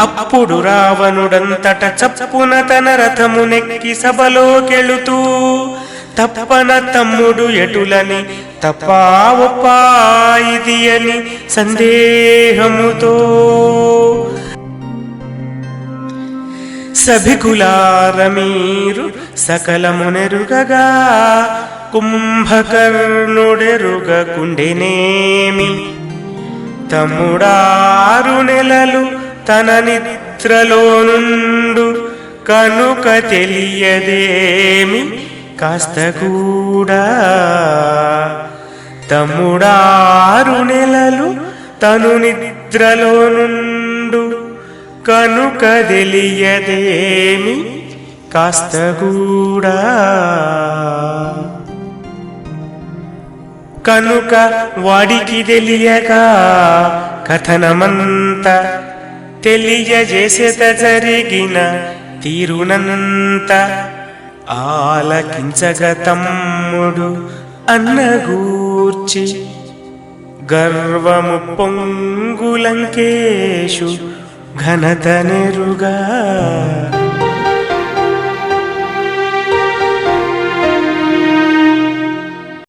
అప్పుడు రావణుడంతట చప్పున తన రథమునెక్కి సభలోకెళుతూ తప్పన తమ్ముడు ఎటులని తప్పా ఒప్పా ఇది అని సందేహముతో సభికులారమీరు సకలమునెరుగగా కుంభకర్ణుడెరుగకుండెనేమి. తమ్ముడారు నెలలు తన నిద్రలో నుండు కనుక తెలియదేమి? కాస్త కూడా. తమ్ముడారు నెలలు తను నిద్రలో నుండు కనుక తెలియదేమి? కాస్త కూడా. కనుక వాడికి తెలియక కథనమంత తెలియజేసేత జరిగిన తీరునంత ఆలకించగ తమ్ముడు అన్నగూర్చి గర్వము పొంగులంకేషు ఘనత నెరుగా.